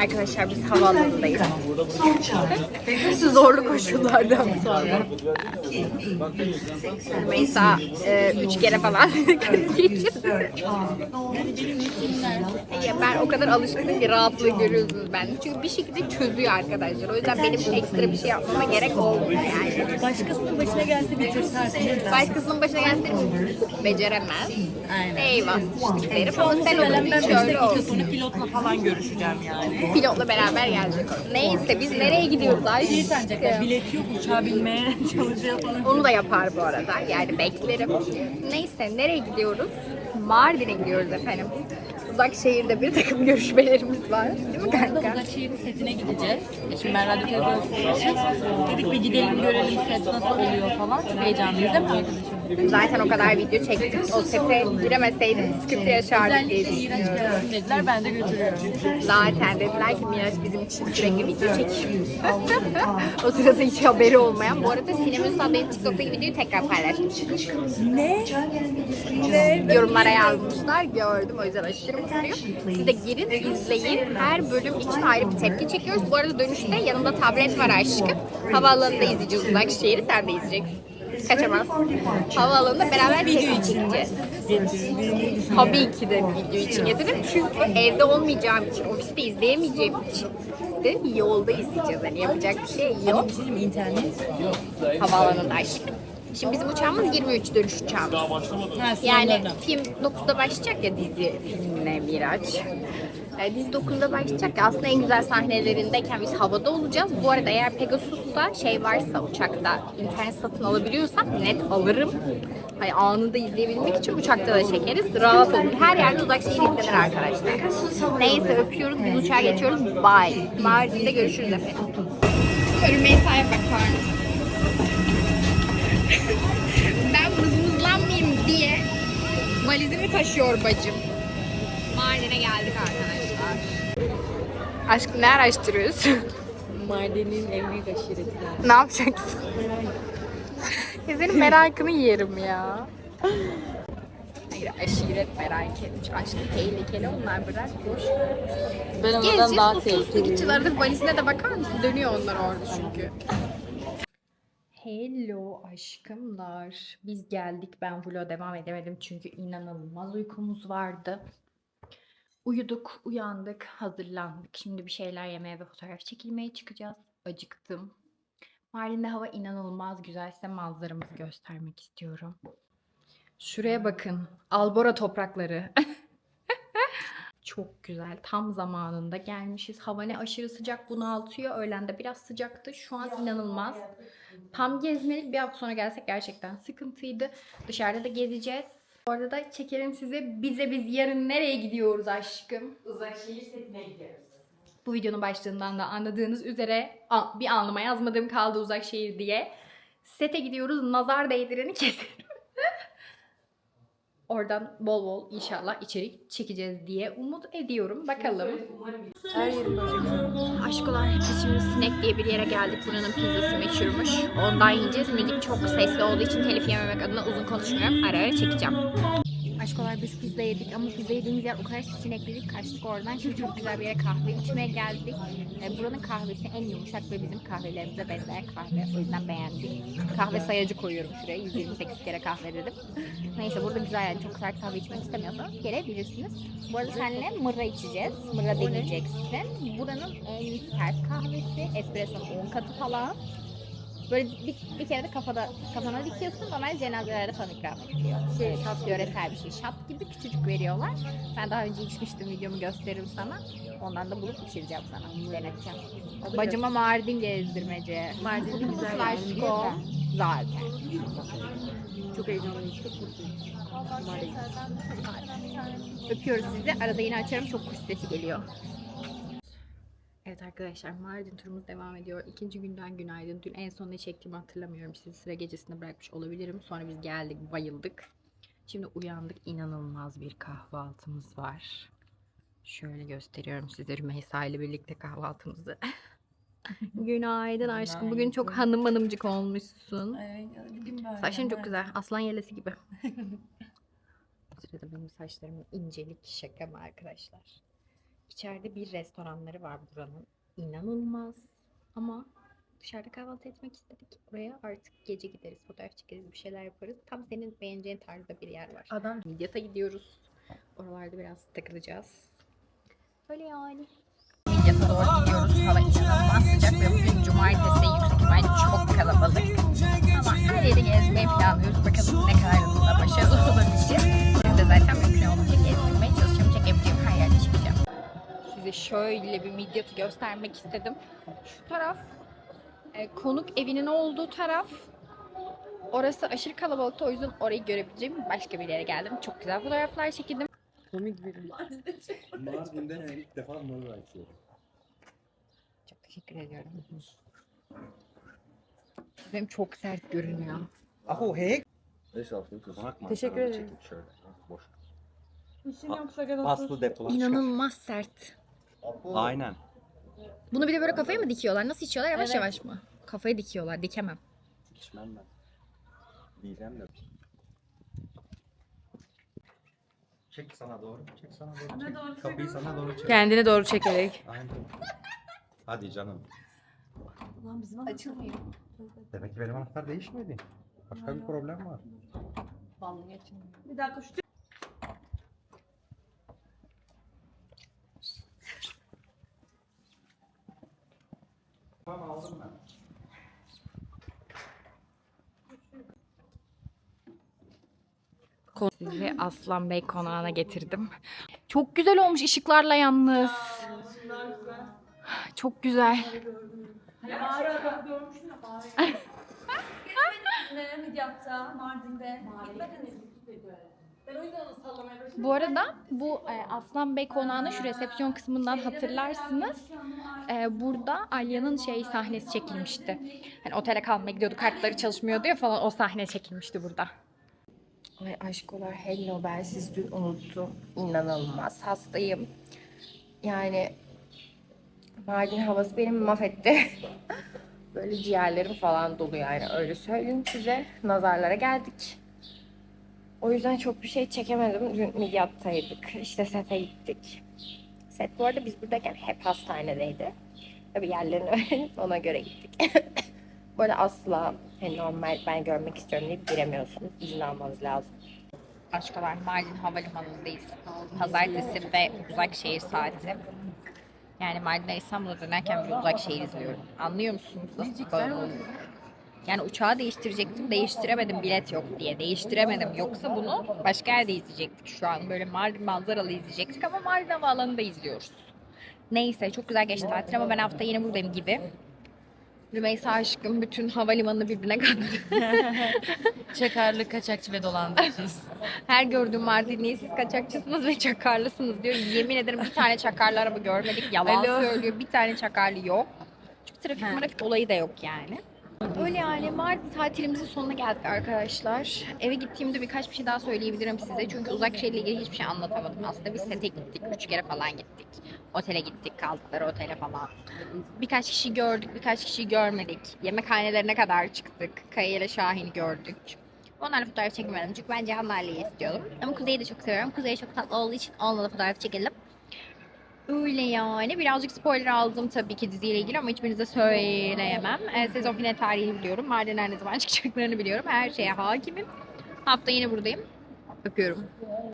Arkadaşlar biz havaalanındayız. Zorlu koşullardan sonra. Mesela e, üç kere falan kriz geçirdi. Ya ben o kadar alışkınım ki rahatlığı görüyorsunuz ben. Çünkü bir şekilde çözüyor arkadaşlar. O yüzden benim ekstra bir şey yapmama gerek olmuyor yani. Başkasının başına gelse bitirsersin. Başkasının başına gelse beceremez. Aynen. Eyvah derim ama sen olunca ben hiç 5 öyle dakika olmuyor. sonra pilotla falan görüşeceğim yani. Pilotla beraber gelecek. Neyse biz nereye gidiyoruz Ayşe? Şey sence bilet yok uçağa binmeye çalışıyor falan. Onu da yapar bu arada. Yani beklerim. Neyse nereye gidiyoruz? Mardin'e gidiyoruz efendim. Uzak şehirde bir takım görüşmelerimiz var. Değil mi kanka? Uzakşehir'in setine gideceğiz. Şimdi ben radyo televizyon okuduğum için dedik bir gidelim görelim set nasıl oluyor falan. Çok heyecanlıyız değil mi arkadaşım? Zaten o kadar video çektik. O sete giremeseydim sıkıntı yaşardık diye Özellikle iğrenç düşünüyorum. dediler ben de götürüyorum. Zaten dediler ki Miraç bizim için sürekli video çekiyor. o sırada hiç haberi olmayan. Bu arada Sinem Ünsal benim TikTok'taki videoyu tekrar paylaşmış. Ne? Yorumlara yazmışlar. Gördüm o yüzden aşırı mutluyum. Siz de girin, izleyin. Her bölüm için ayrı bir tepki çekiyoruz. Bu arada dönüşte yanında tablet var aşkım. Havaalanında izleyeceğiz uzak şehri. Sen de izleyeceksin. Kaçamaz. Havaalanında beraber video çekeceğiz. Tabii ki de video için getiririm. Çünkü evde olmayacağım için, ofiste izleyemeyeceğim için de yolda izleyeceğiz. Hani yapacak bir şey yok. İnternet? Havaalanında aşkım. Şimdi bizim uçağımız 23 dönüş uçağımız. Ha, Yani film 9'da başlayacak ya dizi filmle Miraç. E, dizi 9'da başlayacak ya aslında en güzel sahnelerindeyken biz havada olacağız. Bu arada eğer Pegasus'ta şey varsa uçakta internet satın alabiliyorsam net alırım. Hani anında izleyebilmek için uçakta da çekeriz. Rahat olun. Her yerde uzak şehir izlenir arkadaşlar. Neyse öpüyoruz. Biz uçağa geçiyoruz. Bye. Mardin'de görüşürüz efendim. Rümeysa'ya bakar mısın? ben valizimi taşıyor bacım. Mardin'e geldik arkadaşlar. Aşkım ne araştırıyorsun? Mardin'in en büyük aşiretinden. ne yapacaksın? ya senin merakını yerim ya. Hayır aşiret merak etmiş. Aşkım tehlikeli onlar bırak boş. Ben Gezeceğiz daha tehlikeliyim. gideceğiz. Arada valizine de bakar mısın? Dönüyor onlar orada çünkü. Hello aşkımlar. Biz geldik. Ben vloga devam edemedim çünkü inanılmaz uykumuz vardı. Uyuduk, uyandık, hazırlandık. Şimdi bir şeyler yemeye ve fotoğraf çekilmeye çıkacağız. Acıktım. Mardin'de hava inanılmaz güzel. Size manzaramızı göstermek istiyorum. Şuraya bakın. Albora toprakları. Çok güzel. Tam zamanında gelmişiz. Hava ne aşırı sıcak bunaltıyor. Öğlen de biraz sıcaktı. Şu an inanılmaz. Tam gezmelik bir hafta sonra gelsek gerçekten sıkıntıydı. Dışarıda da gezeceğiz. Bu arada da çekerim size. Bize biz yarın nereye gidiyoruz aşkım? Uzakşehir setine gidiyoruz. Bu videonun başlığından da anladığınız üzere bir anlama yazmadığım kaldı uzak şehir diye. Sete gidiyoruz. Nazar değdireni keserim. Oradan bol bol inşallah içerik çekeceğiz diye umut ediyorum. Bakalım. Her biz şimdi Sinek diye bir yere geldik. Buranın pizzası meşhurmuş. Ondan yiyeceğiz. Müzik çok sesli olduğu için telif yememek adına uzun konuşmuyorum. Ara ara çekeceğim. Aşkolar biz pizza yedik ama pizza yediğimiz yer o kadar sinekledik kaçtık oradan. Şimdi çok güzel bir yere kahve içmeye geldik. Ee, buranın kahvesi en yumuşak ve bizim kahvelerimize benzeyen kahve. O yüzden beğendik. Kahve sayacı koyuyorum şuraya. 128 kere kahve dedim. Neyse burada güzel yani çok sert kahve içmek istemiyorsanız gelebilirsiniz. Bu arada seninle mırra içeceğiz. Mırra deneyeceksin. Buranın en sert kahvesi. Espresso'nun 10 katı falan. Böyle bir, bir kere de kafada kafana dikiyorsun. Normal cenazelerde falan ikram ediliyor. Şey, şat yöresel bir şey. Şat gibi küçücük veriyorlar. Ben daha önce içmiştim videomu gösteririm sana. Ondan da bulup içireceğim sana. Deneteceğim. Bacıma Mardin gezdirmece. Mardin'in güzel Slash Zaten. Çok heyecanlıyız. Çok mutluyuz. Mardin. Öpüyoruz sizi. Arada yine açarım. Çok kuş sesi geliyor. Evet arkadaşlar Mardin turumuz devam ediyor. İkinci günden günaydın. Dün en son ne çektiğimi hatırlamıyorum. Sizi sıra gecesinde bırakmış olabilirim. Sonra biz geldik bayıldık. Şimdi uyandık. İnanılmaz bir kahvaltımız var. Şöyle gösteriyorum size Rümeysa ile birlikte kahvaltımızı. günaydın aşkım. Bugün çok hanım hanımcık olmuşsun. Bugün böyle. Saçların çok güzel. Aslan yelesi gibi. Bu sırada benim saçlarımın incelik şaka mı arkadaşlar? İçeride bir restoranları var buranın. İnanılmaz. Ama dışarıda kahvaltı etmek istedik. Oraya artık gece gideriz, fotoğraf çekeriz, bir şeyler yaparız. Tam senin beğeneceğin tarzda bir yer var. Adam Midyat'a gidiyoruz. Oralarda biraz takılacağız. Öyle yani. Midyat'a doğru gidiyoruz. Hava inanılmaz sıcak ve şöyle bir Midyat'ı göstermek istedim. Şu taraf e, konuk evinin olduğu taraf. Orası aşırı kalabalıktı o yüzden orayı görebileceğim başka bir yere geldim. Çok güzel fotoğraflar çekildim. komik biri. Mardin'de ilk defa moru açıyorum. Çok teşekkür ediyorum. Benim çok sert görünüyor. Aslında tutanak Teşekkür ederim. İşin yoksa gel Paslı depolar. İnanılmaz sert. Aynen. Bunu bir de böyle kafaya mı dikiyorlar? Nasıl içiyorlar? Yavaş Evet. yavaş mı? Kafaya dikiyorlar. Dikemem. İçmem ben. Diyeceğim de. Çek sana doğru. Çek sana doğru. Çek. Kapıyı sana doğru çek. Kendine doğru çekerek. Aynen. Hadi canım. Açılmıyor. Demek ki benim anahtar değişmedi. Başka bir problem var. Vallahi açılmıyor. Bir dakika şu Sizi Aslan Bey konağına getirdim. Çok güzel olmuş ışıklarla yalnız. Çok güzel. Bu arada bu e, Aslan Bey konağının şu resepsiyon kısmından hatırlarsınız. E, burada Alya'nın şey sahnesi çekilmişti. Hani otele kalmaya gidiyordu kartları çalışmıyordu ya falan o sahne çekilmişti burada. Ay aşkolar hello ben siz dün unuttum. İnanılmaz hastayım. Yani Mardin havası beni mahvetti. Böyle ciğerlerim falan dolu yani öyle söyleyeyim size. Nazarlara geldik. O yüzden çok bir şey çekemedim. Dün Midyat'taydık. İşte sete gittik. Set bu arada biz buradayken hep hastanedeydi. Tabii yerlerini ona göre gittik. arada asla hani normal ben görmek istiyorum deyip giremiyorsunuz. İzin almanız lazım. Aşkolar Mardin Havalimanı'ndayız. Pazartesi ve uzak şehir saati. Yani Mardin'e İstanbul'a dönerken bir uzak şehir izliyorum. Anlıyor musunuz? Nasıl? Yani uçağı değiştirecektim, değiştiremedim bilet yok diye. Değiştiremedim. Yoksa bunu başka yerde izleyecektik şu an. Böyle Mardin manzaralı izleyecektik ama Mardin Havaalanı'nda izliyoruz. Neyse çok güzel geçti tatil ama ben hafta yine buradayım gibi. Rümeysa aşkım bütün havalimanını birbirine kattı. Çakarlı, kaçakçı ve dolandırıcıyız. Her gördüğüm Mardinli'yi siz kaçakçısınız ve çakarlısınız diyor. Yemin ederim bir tane çakarlı araba görmedik. Yalan Alo. söylüyor. Bir tane çakarlı yok. Çünkü trafik trafik olayı da yok yani. Öyle yani Mardin tatilimizin sonuna geldik arkadaşlar. Eve gittiğimde birkaç bir şey daha söyleyebilirim size. Çünkü uzak şehirle ilgili hiçbir şey anlatamadım. Aslında biz sete gittik. Üç kere falan gittik. Otele gittik. Kaldıkları otele falan. Birkaç kişi gördük. Birkaç kişi görmedik. Yemekhanelerine kadar çıktık. Kaya ile Şahin'i gördük. Onlarla fotoğraf çekmedim. Çünkü ben Cihan Lale'yi istiyordum. Ama Kuzey'i de çok seviyorum. Kuzey çok tatlı olduğu için onunla da fotoğraf çekelim. Öyle yani. Birazcık spoiler aldım tabii ki diziyle ilgili ama hiçbirinize söyleyemem. Ee, sezon final tarihini biliyorum. Mardin'den ne zaman çıkacaklarını biliyorum. Her şeye hakimim. Hafta yine buradayım. Öpüyorum.